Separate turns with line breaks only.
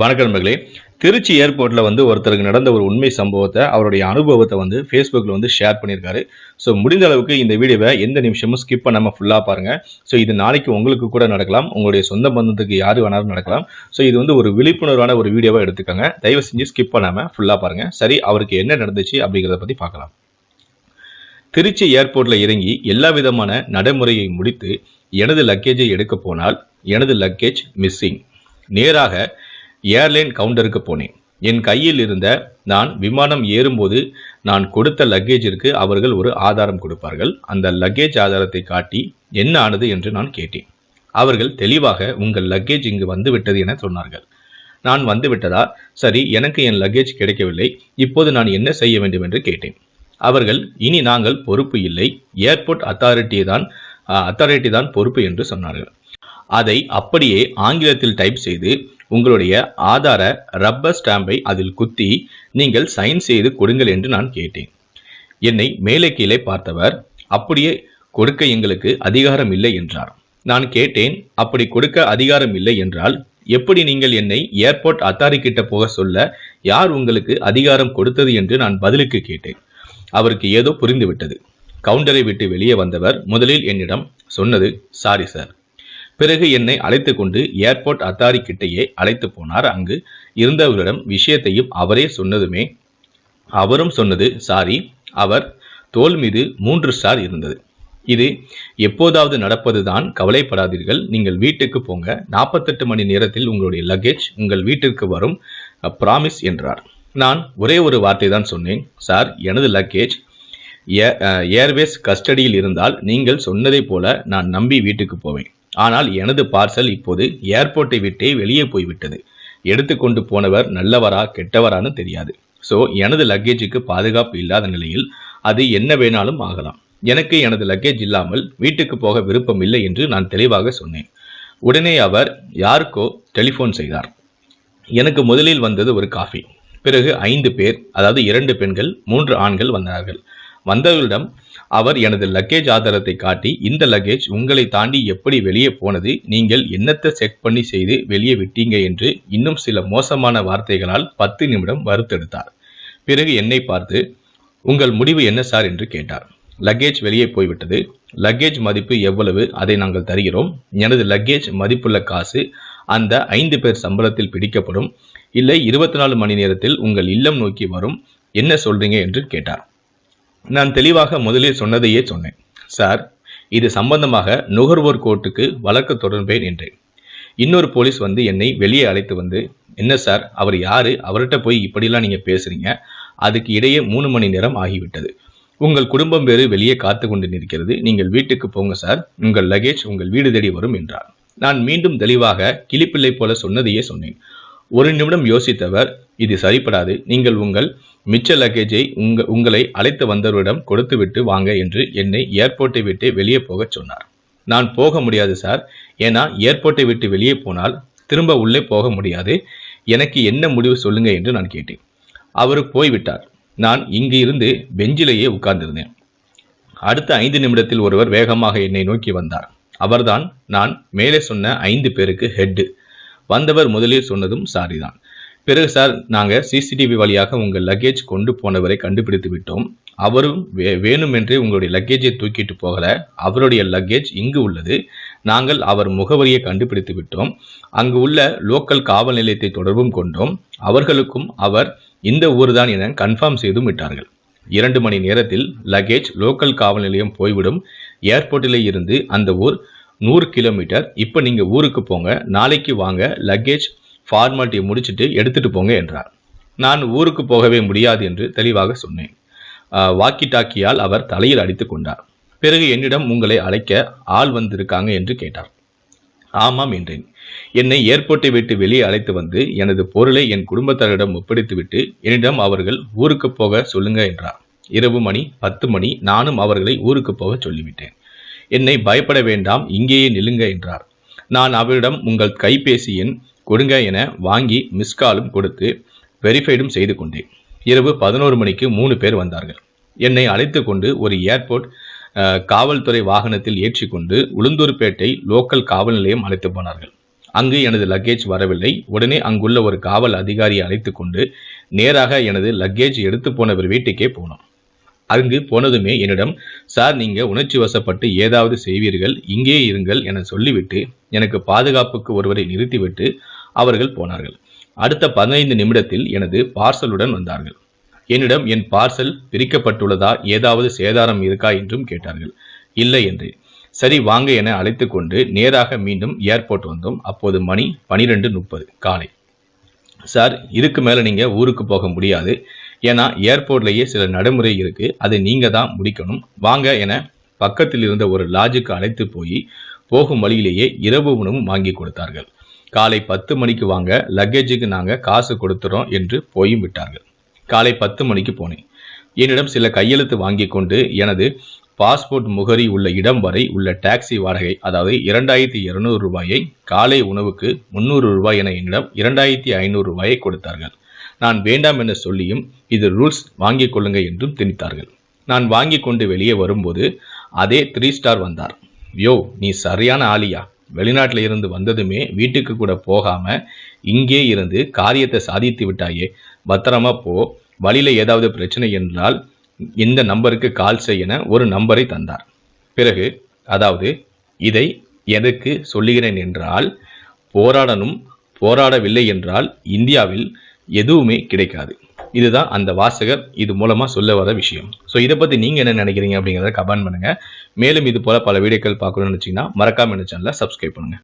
வணக்கம் நண்பர்களே. திருச்சி ஏர்போர்ட்டில் வந்து ஒருத்தருக்கு நடந்த ஒரு உண்மை சம்பவத்தை அவருடைய அனுபவத்தை வந்து ஃபேஸ்புக்கில் வந்து ஷேர் பண்ணியிருக்காரு. ஸோ முடிந்த அளவுக்கு இந்த வீடியோவை எந்த நிமிஷமும் ஸ்கிப் பண்ணாமல் ஃபுல்லாக பாருங்கள் ஸோ இது நாளைக்கு உங்களுக்கு கூட நடக்கலாம். உங்களுடைய சொந்த பந்தத்துக்கு யார் வேணாலும் நடக்கலாம். ஸோ இது வந்து ஒரு விழிப்புணர்வான ஒரு வீடியோவாக எடுத்துக்கோங்க. தயவு செஞ்சு ஸ்கிப் பண்ணாமல் ஃபுல்லாக பாருங்கள் சரி அவருக்கு என்ன நடந்துச்சு அப்படிங்கிறத பற்றி பார்க்கலாம். திருச்சி ஏர்போர்ட்டில் இறங்கி எல்லா விதமான நடைமுறையை முடித்து எனது லக்கேஜை எடுக்க போனால் எனது லக்கேஜ் மிஸ்ஸிங் நேராக ஏர்லைன் கவுண்டருக்கு போனேன். என் கையில் இருந்த நான் விமானம் ஏறும்போது நான் கொடுத்த லக்கேஜிற்கு அவர்கள் ஒரு ஆதாரம் கொடுப்பார்கள். அந்த லக்கேஜ் ஆதாரத்தை காட்டி என்ன ஆனது என்று நான் கேட்டேன். அவர்கள் தெளிவாக உங்கள் லக்கேஜ் இங்கு வந்துவிட்டது என சொன்னார்கள். நான் வந்துவிட்டதா சரி எனக்கு என் லக்கேஜ் கிடைக்கவில்லை. இப்போது நான் என்ன செய்ய வேண்டும் என்று கேட்டேன். அவர்கள் இனி நாங்கள் பொறுப்பு இல்லை. ஏர்போர்ட் அத்தாரிட்டி தான் அத்தாரிட்டி தான் பொறுப்பு என்று சொன்னார்கள். அதை அப்படியே ஆங்கிலத்தில் டைப் செய்து உங்களுடைய ஆதார ரப்பர் ஸ்டாம்பை அதில் குத்தி நீங்கள் சைன் செய்து கொடுங்கள் என்று நான் கேட்டேன். என்னை மேலே கீழே பார்த்தவர் அப்படியே கொடுக்க எங்களுக்கு அதிகாரம் இல்லை என்றார். நான் கேட்டேன் அப்படி கொடுக்க அதிகாரம் இல்லை என்றால் எப்படி நீங்கள் என்னை ஏர்போர்ட் அத்தாரி கிட்ட போக சொல்ல யார் உங்களுக்கு அதிகாரம் கொடுத்தது என்று நான் பதிலுக்கு கேட்டேன். அவருக்கு ஏதோ புரிந்துவிட்டது. கவுண்டரை விட்டு வெளியே வந்தவர் முதலில் என்னிடம் சொன்னது சாரி சார் பிறகு என்னை அழைத்து கொண்டு ஏர்போர்ட் அத்தாரி கிட்டேயே அழைத்து போனார். அங்கு இருந்தவர்களிடம் விஷயத்தையும் அவரே சொன்னதுமே அவரும் சொன்னது சாரி அவர் தோல் மீது மூன்று ஸ்டார் இருந்தது. இது எப்போதாவது நடப்பதுதான் கவலைப்படாதீர்கள். நீங்கள் வீட்டுக்கு போங்க. நாற்பத்தெட்டு மணி நேரத்தில் உங்களுடைய லக்கேஜ் உங்கள் வீட்டிற்கு வரும் ப்ராமிஸ் என்றார். நான் ஒரே ஒரு வார்த்தை தான் சொன்னேன். சார் எனது லக்கேஜ் ஏர்வேஸ் கஸ்டடியில் இருந்தால் நீங்கள் சொன்னதை போல நான் நம்பி வீட்டுக்கு போவேன். ஆனால் எனது பார்சல் இப்போது ஏர்போர்ட்டை விட்டே வெளியே போய்விட்டது. எடுத்துக்கொண்டு போனவர் நல்லவரா கெட்டவரான்னு தெரியாது. ஸோ எனது லக்கேஜுக்கு பாதுகாப்பு இல்லாத நிலையில் அது என்ன வேணாலும் ஆகலாம். எனக்கு எனது லக்கேஜ் இல்லாமல் வீட்டுக்கு போக விருப்பம் இல்லை என்று நான் தெளிவாக சொன்னேன். உடனே அவர் யாருக்கோ டெலிஃபோன் செய்தார். எனக்கு முதலில் வந்தது ஒரு காஃபி. பிறகு ஐந்து பேர் அதாவது இரண்டு பெண்கள் மூன்று ஆண்கள் வந்தார்கள். வந்தவர்களிடம் அவர் எனது லக்கேஜ் ஆதாரத்தை காட்டி இந்த லக்கேஜ் உங்களை தாண்டி எப்படி வெளியே போனது நீங்கள் என்னத்தை செக் பண்ணி செய்து வெளியே விட்டீங்க என்று இன்னும் சில மோசமான வார்த்தைகளால் பத்து நிமிடம் வறுத்தெடுத்தார் பிறகு என்னை பார்த்து உங்கள் முடிவு என்ன சார்? என்று கேட்டார். லக்கேஜ் வெளியே போய்விட்டது. லக்கேஜ் மதிப்பு எவ்வளவு அதை நாங்கள் தருகிறோம். எனது லக்கேஜ் மதிப்புள்ள காசு அந்த ஐந்து பேர் சம்பளத்தில் பிடிக்கப்படும். இல்லை இருபத்தி நாலு மணி நேரத்தில் உங்கள் இல்லம் நோக்கி வரும். என்ன சொல்றீங்க? என்று கேட்டார். நான் தெளிவாக முதலில் சொன்னதையே சொன்னேன். சார் இது சம்பந்தமாக நுகர்வோர் கோர்ட்டுக்கு வழக்கு தொடர்பேன் என்றேன். இன்னொரு போலீஸ் வந்து என்னை வெளியே அழைத்து வந்து என்ன சார் அவர் யாரு? அவர்கிட்ட போய் இப்படிலாம் நீங்க பேசுறீங்க? அதுக்கு இடையே மூணு மணி நேரம் ஆகிவிட்டது. உங்கள் குடும்பம் வேறு வெளியே காத்து கொண்டு நிற்கிறது. நீங்கள் வீட்டுக்கு போங்க சார். உங்கள் லகேஜ் உங்கள் வீடு தேடி வரும் என்றார். நான் மீண்டும் தெளிவாக கிளிப்பிள்ளை போல சொன்னதையே சொன்னேன். ஒரு நிமிடம் யோசித்தவர் இது சரிப்படாது. நீங்கள் உங்கள் மிச்ச லக்கேஜை உங்க உங்களை அழைத்து வந்தவரிடம் கொடுத்துவிட்டு வாங்க என்று என்னை ஏர்போர்ட்டை விட்டு வெளியே போகச் சொன்னார். நான் போக முடியாது சார் ஏன்னா ஏர்போர்ட்டை விட்டு வெளியே போனால் திரும்ப உள்ளே போக முடியாது. எனக்கு என்ன முடிவு சொல்லுங்க என்று நான் கேட்டேன். அவர் போய்விட்டார். நான் இங்கு இருந்து பெஞ்சிலேயே உட்கார்ந்திருந்தேன். அடுத்த ஐந்து நிமிடத்தில் ஒருவர் வேகமாக என்னை நோக்கி வந்தார். அவர்தான் நான் மேலே சொன்ன ஐந்து பேருக்கு ஹெட்டு வந்தவர் முதலில் சொன்னதும் சாரி தான் பிறகு சார் நாங்கள் சிசிடிவி வழியாக உங்கள் லக்கேஜ் கொண்டு போனவரை கண்டுபிடித்து விட்டோம். அவரும் வே வேணுமென்றே உங்களுடைய லக்கேஜை தூக்கிட்டு போகல. அவருடைய லக்கேஜ் இங்கு உள்ளது. நாங்கள் அவர் முகவரியை கண்டுபிடித்து விட்டோம். அங்கு உள்ள லோக்கல் காவல் நிலையத்தை தொடர்பும் கொண்டோம். அவர்களுக்கும் அவர் இந்த ஊர்தான் என கன்ஃபார்ம் செய்தும் விட்டார்கள். இரண்டு மணி நேரத்தில் லக்கேஜ் லோக்கல் காவல் நிலையம் போய்விடும். ஏர்போர்ட்டில் இருந்து அந்த ஊர் நூறு கிலோமீட்டர் இப்போ நீங்கள் ஊருக்கு போங்க. நாளைக்கு வாங்க. லக்கேஜ் ஃபார்மாலிட்டியை முடிச்சுட்டு எடுத்துகிட்டு போங்க என்றார். நான் ஊருக்கு போகவே முடியாது என்று தெளிவாக சொன்னேன். வாக்கி டாக்கியால் அவர் தலையில் அடித்து கொண்டார். பிறகு என்னிடம் உங்களை அழைக்க ஆள் வந்திருக்காங்க என்று கேட்டார். ஆமாம் என்றேன். என்னை ஏர்போர்ட்டை விட்டு வெளியே அழைத்து வந்து எனது பொருளை என் குடும்பத்தாரிடம் ஒப்படைத்துவிட்டு என்னிடம் அவர்கள் ஊருக்கு போக சொல்லுங்க என்றார். இரவு மணி பத்து மணி நானும் அவர்களை ஊருக்கு போக சொல்லிவிட்டேன். என்னை பயப்பட வேண்டாம் இங்கேயே நில்லுங்க என்றார். நான் அவரிடம் உங்கள் கைபேசி எண் கொடுங்க என வாங்கி மிஸ்காலும் கொடுத்து வெரிஃபைடும் செய்து கொண்டேன். இரவு பதினோரு மணிக்கு மூணு பேர் வந்தார்கள். என்னை அழைத்து கொண்டு ஒரு ஏர்போர்ட் காவல்துறை வாகனத்தில் ஏற்றிக்கொண்டு உளுந்தூர்பேட்டை லோக்கல் காவல் நிலையம் அழைத்து போனார்கள். அங்கு எனது லக்கேஜ் வரவில்லை. உடனே அங்குள்ள ஒரு காவல் அதிகாரியை அழைத்து கொண்டு நேராக எனது லக்கேஜ் எடுத்து போனவர் வீட்டுக்கே போனோம். அங்கு போனதுமே என்னிடம் சார் நீங்க உணர்ச்சி வசப்பட்டு ஏதாவது செய்வீர்கள் இங்கே இருங்கள் என சொல்லிவிட்டு எனக்கு பாதுகாப்புக்கு ஒருவரை நிறுத்திவிட்டு அவர்கள் போனார்கள். அடுத்த பதினைந்து நிமிடத்தில் எனது பார்சலுடன் வந்தார்கள். என்னிடம் என் பார்சல் பிரிக்கப்பட்டுள்ளதா? ஏதாவது சேதாரம் இருக்கா? என்றும் கேட்டார்கள். இல்லை என்று. சரி வாங்க என அழைத்து கொண்டு நேராக மீண்டும் ஏர்போர்ட் வந்தோம். அப்போது மணி பனிரெண்டு முப்பது. காலை. சார் இதுக்கு மேலே நீங்கள் ஊருக்கு போக முடியாது. ஏன்னா ஏர்போர்ட்லேயே சில நடைமுறை இருக்கு. அதை நீங்கள் தான் முடிக்கணும். வாங்க என பக்கத்தில் இருந்த ஒரு லாட்ஜுக்கு அழைத்து போய் போகும் வழியிலேயே இரவு உணவும் வாங்கி கொடுத்தார்கள். காலை பத்து மணிக்கு வாங்க லக்கேஜுக்கு நாங்கள் காசு கொடுத்துறோம் என்று போயும் விட்டார்கள். காலை பத்து மணிக்கு போனேன். என்னிடம் சில கையெழுத்து வாங்கி கொண்டு எனது பாஸ்போர்ட் முகரி உள்ள இடம் வரை உள்ள டாக்ஸி வாடகை அதாவது இரண்டாயிரத்தி இருநூறு ரூபாயை காலை உணவுக்கு முந்நூறு ரூபாய் என என்னிடம் இரண்டாயிரத்தி ஐநூறு ரூபாயை கொடுத்தார்கள். நான் வேண்டாம் என சொல்லியும் இது ரூல்ஸ் வாங்கிக் கொள்ளுங்க என்றும் திணித்தார்கள். நான் வாங்கி கொண்டு வெளியே வரும்போது அதே த்ரீ ஸ்டார் வந்தார். யோ நீ சரியான ஆலியா வெளிநாட்டில் இருந்து வந்ததுமே வீட்டுக்கு கூட போகாமல் இங்கே இருந்து காரியத்தை சாதித்து விட்டாயே. பத்திரமா போ. வழியில் ஏதாவது பிரச்சனை என்றால் இந்த நம்பருக்கு கால் செய்யன ஒரு நம்பரை தந்தார். பிறகு அதாவது இதை எதற்கு சொல்லுகிறேன் என்றால் போராடணும் போராடவில்லை என்றால் இந்தியாவில் எதுவுமே கிடைக்காது. இதுதான் அந்த வாசகர் இது மூலமாக சொல்ல வர விஷயம். ஸோ இதை பற்றி நீங்கள் என்ன நினைக்கிறீங்க அப்படிங்கிறத கமெண்ட் பண்ணுங்கள் மேலும் இது போல் பல வீடியோக்கள் பார்க்கணும்னு நினச்சிங்கன்னா மறக்காமல் இந்த சேனலை சப்ஸ்கிரைப் பண்ணுங்க.